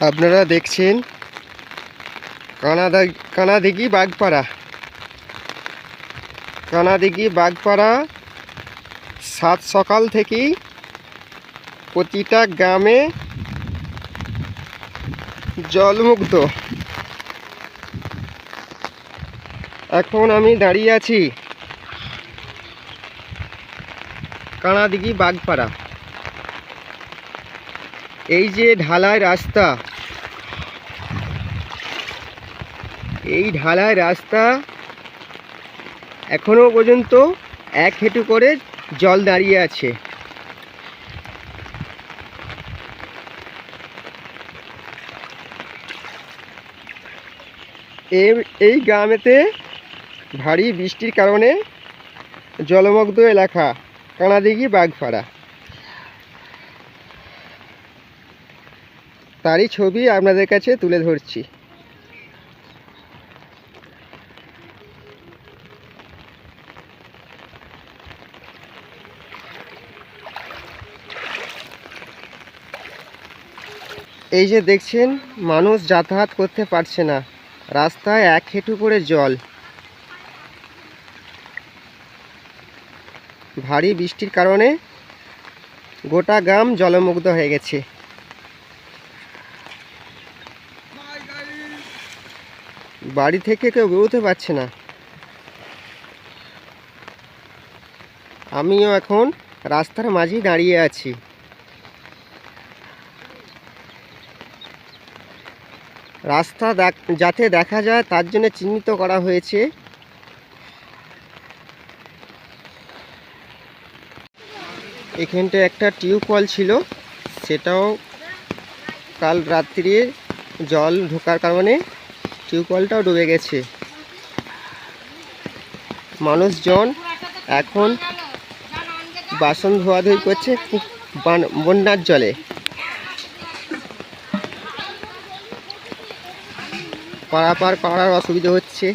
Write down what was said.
আপনারা দেখছেন কানাদা কানাদিঘি বাগপাড়া। কানাদিঘি বাগপাড়া সাত সকাল থেকেই প্রতিটা গ্রামে জলমুগ্ধ। এখন আমি দাঁড়িয়ে আছি কানাদিঘি বাগপাড়া। এই যে ঢালাই রাস্তা, এই ঢালাই রাস্তা এখনও পর্যন্ত এক হেঁটু করে জল দাঁড়িয়ে আছে। এই- গ্রামেতে ভারী বৃষ্টির কারণে জলমগ্ধ এলাকা কানাদিঘি বাগপাড়া। তারই ছবি আপনাদের কাছে তুলে ধরছি। এই যে দেখছেন, মানুষ যাতায়াত করতে পারছে না। রাস্তায় এক হেঁটু করে জল। ভারী বৃষ্টির কারণে গোটা গ্রাম জলমুগ্ধ হয়ে গেছে। বাড়ি থেকে কেউ বেরোতে পারছে না। আমিও এখন রাস্তার মাঝেই দাঁড়িয়ে আছি। রাস্তা যাতে দেখা যায় তার জন্য চিহ্নিত করা হয়েছে। এখানটায় একটা টিউবওয়েল ছিল, সেটাও কাল রাত্রিরে জল ঢোকার কারণে টিউবওয়েলটাও ডুবে গেছে। মানুষজন এখন বাসন ধোয়াধুই করছে বান- বন্যার জলে। পারাপার করার অসুবিধা হচ্ছে।